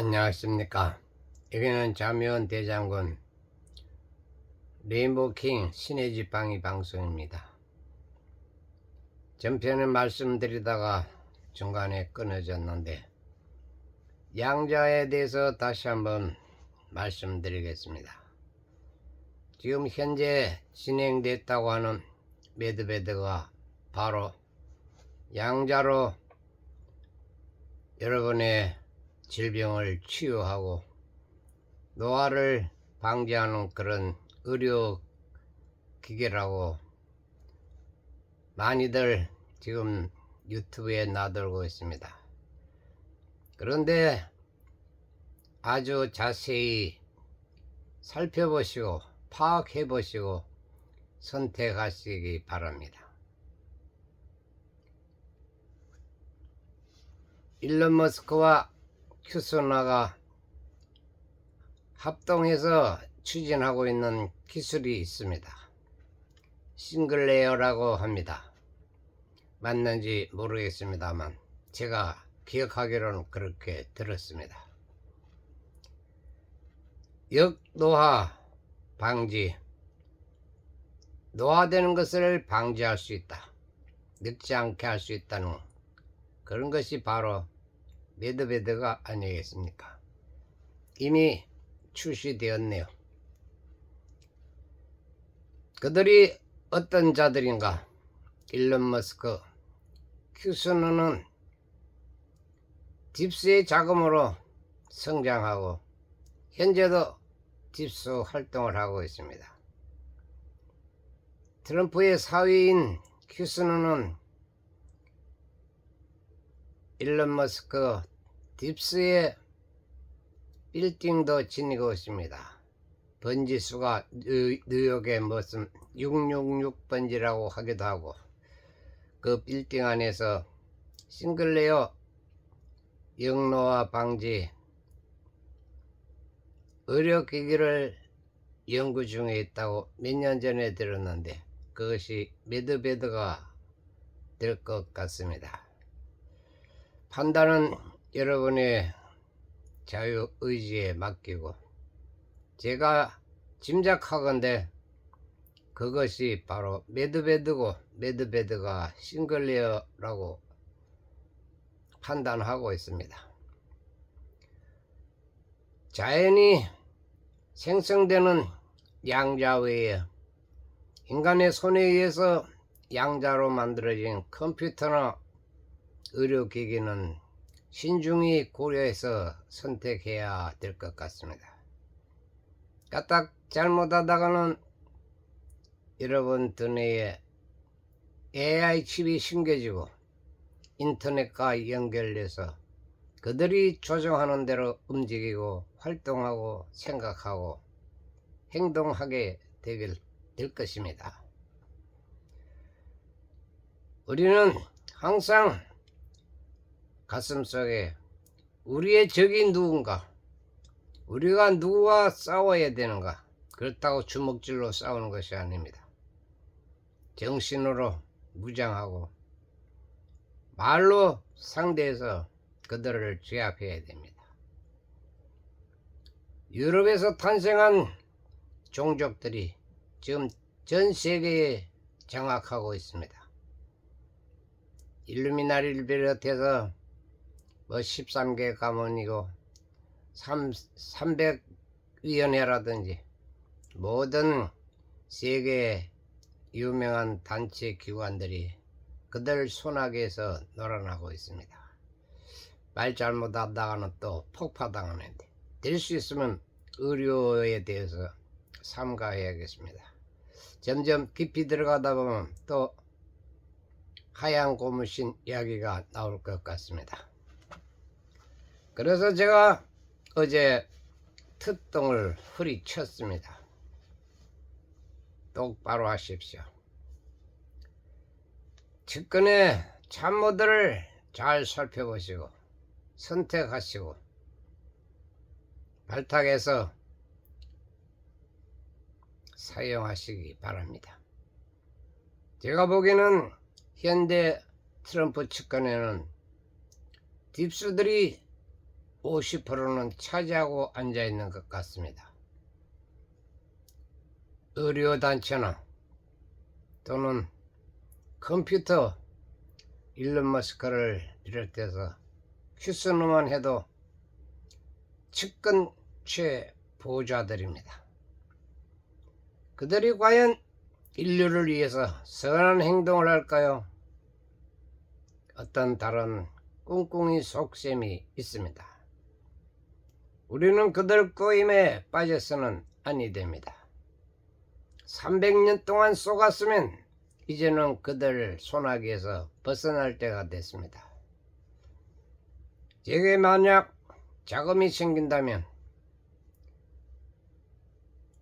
안녕하십니까. 여기는 자미원 대장군 레인보우킹 신의 지팡이 방송입니다. 전편에 말씀드리다가 중간에 끊어졌는데 양자에 대해서 다시 한번 말씀드리겠습니다. 지금 현재 진행됐다고 하는 매드베드가 바로 양자로 여러분의 질병을 치유하고 노화를 방지하는 그런 의료 기계라고 많이들 지금 유튜브에 나돌고 있습니다. 그런데 아주 자세히 살펴보시고 파악해 보시고 선택하시기 바랍니다. 일론 머스크와 큐소나가 합동해서 추진하고 있는 기술이 있습니다. 싱글레어라고 합니다. 맞는지 모르겠습니다만 제가 기억하기로는 그렇게 들었습니다. 역노화 방지 노화되는 것을 방지할 수 있다. 늙지 않게 할 수 있다는 그런 것이 바로 메드베드가 아니겠습니까? 이미 출시되었네요. 그들이 어떤 자들인가? 일론 머스크, 큐스너는 딥스의 자금으로 성장하고 현재도 딥스 활동을 하고 있습니다. 트럼프의 사위인 큐스너는 일론 머스크 딥스의 빌딩도 지니고 있습니다. 번지수가 뉴- 뉴욕의 무슨 666번지라고 하기도 하고 그 빌딩 안에서 싱글레어 영노화 방지 의료기기를 연구 중에 있다고 몇 년 전에 들었는데 그것이 메드베드가 될 것 같습니다. 판단은 여러분의 자유 의지에 맡기고 제가 짐작하건대 그것이 바로 매드베드고 매드베드가 싱글레어라고 판단하고 있습니다. 자연이 생성되는 양자 외에 인간의 손에 의해서 양자로 만들어진 컴퓨터나 의료기기는 신중히 고려해서 선택해야 될 것 같습니다. 까딱 잘못하다가는 여러분 두뇌에 AI 칩이 심겨지고 인터넷과 연결돼서 그들이 조정하는 대로 움직이고 활동하고 생각하고 행동하게 되길 될 것입니다. 우리는 항상 가슴 속에 우리의 적이 누군가, 우리가 누구와 싸워야 되는가, 그렇다고 주먹질로 싸우는 것이 아닙니다. 정신으로 무장하고 말로 상대해서 그들을 제압해야 됩니다. 유럽에서 탄생한 종족들이 지금 전 세계에 장악하고 있습니다. 일루미나리를 비롯해서 뭐 13개 가문이고 3, 300위원회라든지 모든 세계 유명한 단체 기관들이 그들 손아귀에서 놀아나고 있습니다. 말 잘못하다가는 또 폭파당하는데 될 수 있으면 의료에 대해서 삼가해야겠습니다. 점점 깊이 들어가다 보면 또 하얀 고무신 이야기가 나올 것 같습니다. 그래서 제가 어제 특동을 후리쳤습니다. 똑바로 하십시오. 측근의 참모들을 잘 살펴보시고 선택하시고 발탁해서 사용하시기 바랍니다. 제가 보기에는 현대 트럼프 측근에는 딥수들이 50%는 차지하고 앉아 있는 것 같습니다. 의료단체나 또는 컴퓨터 일론 머스크를 비롯해서 휴스노만 해도 측근 최보좌들입니다. 그들이 과연 인류를 위해서 선한 행동을 할까요? 어떤 다른 꿍꿍이 속셈이 있습니다. 우리는 그들 꼬임에 빠져서는 아니 됩니다. 300년 동안 속았으면 이제는 그들 소나기에서 벗어날 때가 됐습니다. 제게 만약 자금이 생긴다면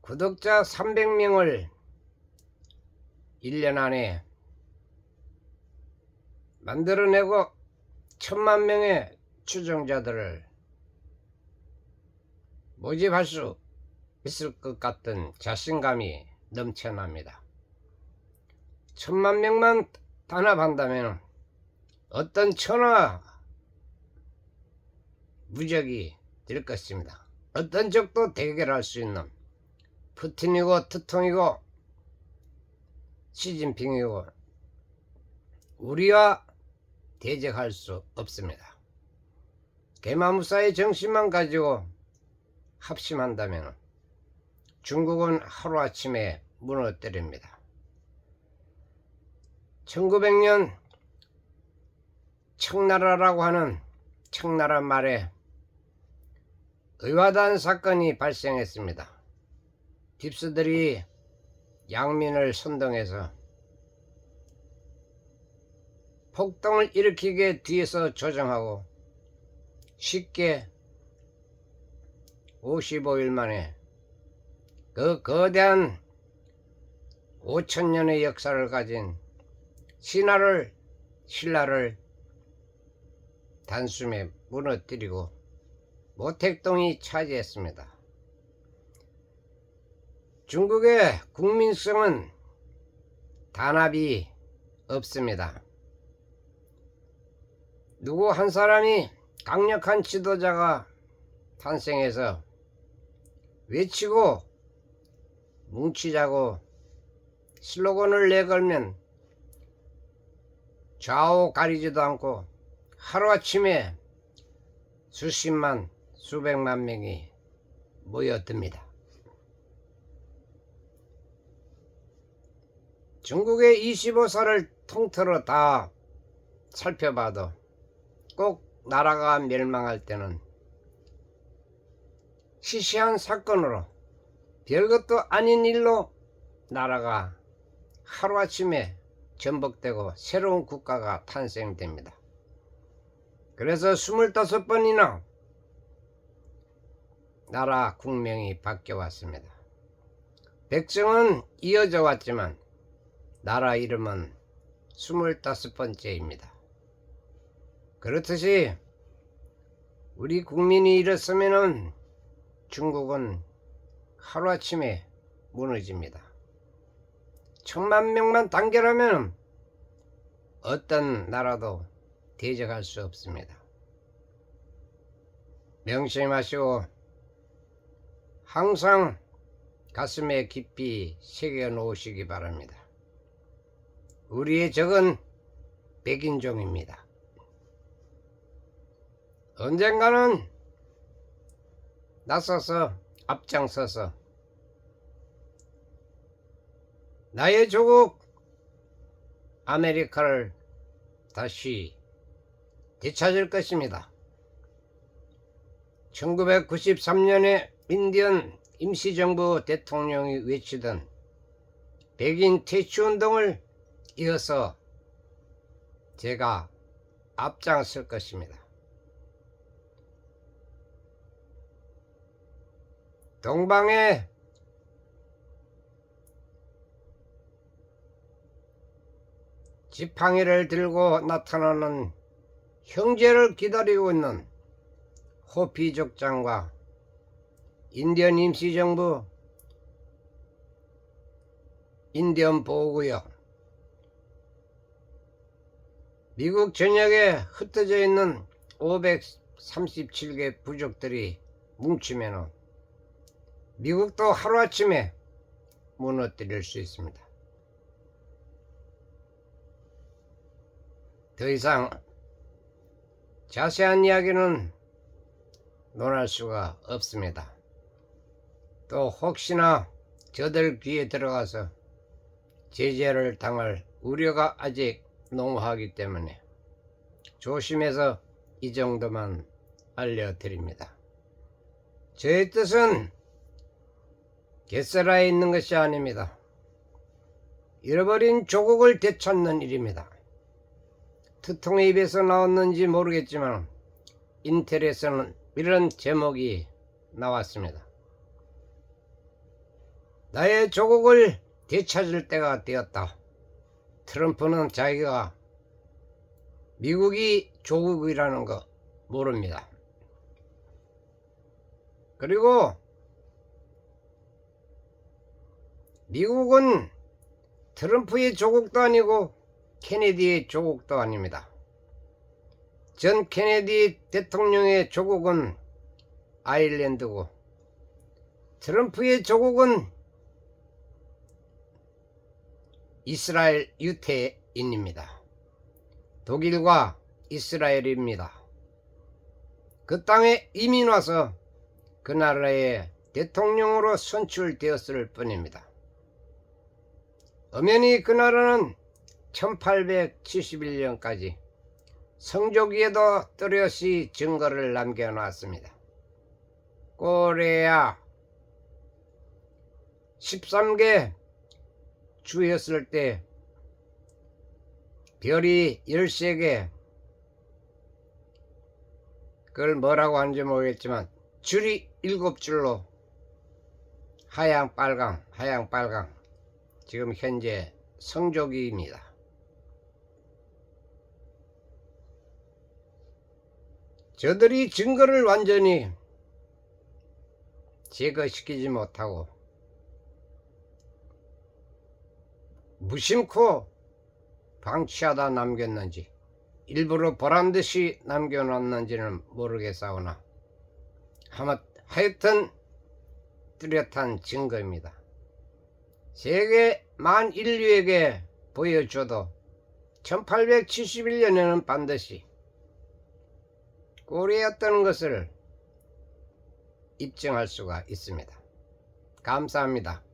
구독자 300명을 1년 안에 만들어내고 천만 명의 추종자들을 모집할 수 있을 것 같은 자신감이 넘쳐납니다. 천만 명만 단합한다면 어떤 천하 무적이 될 것입니다. 어떤 적도 대결할 수 있는 푸틴이고 트통이고 시진핑이고 우리와 대적할 수 없습니다. 개마무사의 정신만 가지고 합심한다면 중국은 하루아침에 무너뜨립니다. 1900년 청나라라고 하는 청나라 말에 의화단 사건이 발생했습니다. 딥스들이 양민을 선동해서 폭동을 일으키게 뒤에서 조정하고 쉽게 55일 만에 그 거대한 5천년의 역사를 가진 신화를 신라를 단숨에 무너뜨리고 모택동이 차지했습니다. 중국의 국민성은 단합이 없습니다. 누구 한 사람이 강력한 지도자가 탄생해서 외치고 뭉치자고 슬로건을 내걸면 좌우 가리지도 않고 하루아침에 수십만 수백만 명이 모여듭니다. 중국의 25사를 통틀어 다 살펴봐도 꼭 나라가 멸망할 때는 시시한 사건으로 별것도 아닌 일로 나라가 하루아침에 전복되고 새로운 국가가 탄생됩니다. 그래서 25번이나 나라 국명이 바뀌어 왔습니다. 백성은 이어져 왔지만 나라 이름은 25번째입니다. 그렇듯이 우리 국민이 일었으면 중국은 하루아침에 무너집니다. 천만 명만 단결하면 어떤 나라도 대적할 수 없습니다. 명심하시고 항상 가슴에 깊이 새겨 놓으시기 바랍니다. 우리의 적은 백인종입니다. 언젠가는 나서서 앞장서서 나의 조국 아메리카를 다시 되찾을 것입니다. 1993년에 인디언 임시정부 대통령이 외치던 백인 퇴치 운동을 이어서 제가 앞장설 것입니다. 동방에. 지팡이를 들고 나타나는 형제를 기다리고 있는 호피족장과 인디언 임시정부 인디언 보호구역 미국 전역에 흩어져 있는 500 37개 부족들이 뭉치면 미국도 하루아침에 무너뜨릴 수 있습니다. 더 이상 자세한 이야기는 논할 수가 없습니다. 또 혹시나 저들 귀에 들어가서 제재를 당할 우려가 아직 농후하기 때문에 조심해서 이 정도만 알려드립니다. 저의 뜻은 게스라에 있는 것이 아닙니다. 잃어버린 조국을 되찾는 일입니다. 트통의 입에서 나왔는지 모르겠지만 인텔에서는 이런 제목이 나왔습니다. 나의 조국을 되찾을 때가 되었다. 트럼프는 자기가 미국이 조국이라는 거 모릅니다. 그리고 미국은 트럼프의 조국도 아니고 케네디의 조국도 아닙니다. 전 케네디 대통령의 조국은 아일랜드고 트럼프의 조국은 이스라엘 유태인입니다. 독일과 이스라엘입니다. 그 땅에 이민 와서 그 나라의 대통령으로 선출되었을 뿐입니다. 엄연히 그 나라는 1871년까지 성조기에도 뚜렷이 증거를 남겨놨습니다. 꼬레아 13개 주였을 때 별이 13개 그걸 뭐라고 하는지 모르겠지만 줄이 7줄로 하양 빨강 하양 빨강 지금 현재 성조기입니다. 저들이 증거를 완전히 제거시키지 못하고 무심코 방치하다 남겼는지 일부러 보란듯이 남겨놨는지는 모르겠사오나 하여튼 뚜렷한 증거입니다. 세계 만 인류에게 보여줘도 1871년에는 반드시 꼴이었다는 것을 입증할 수가 있습니다. 감사합니다.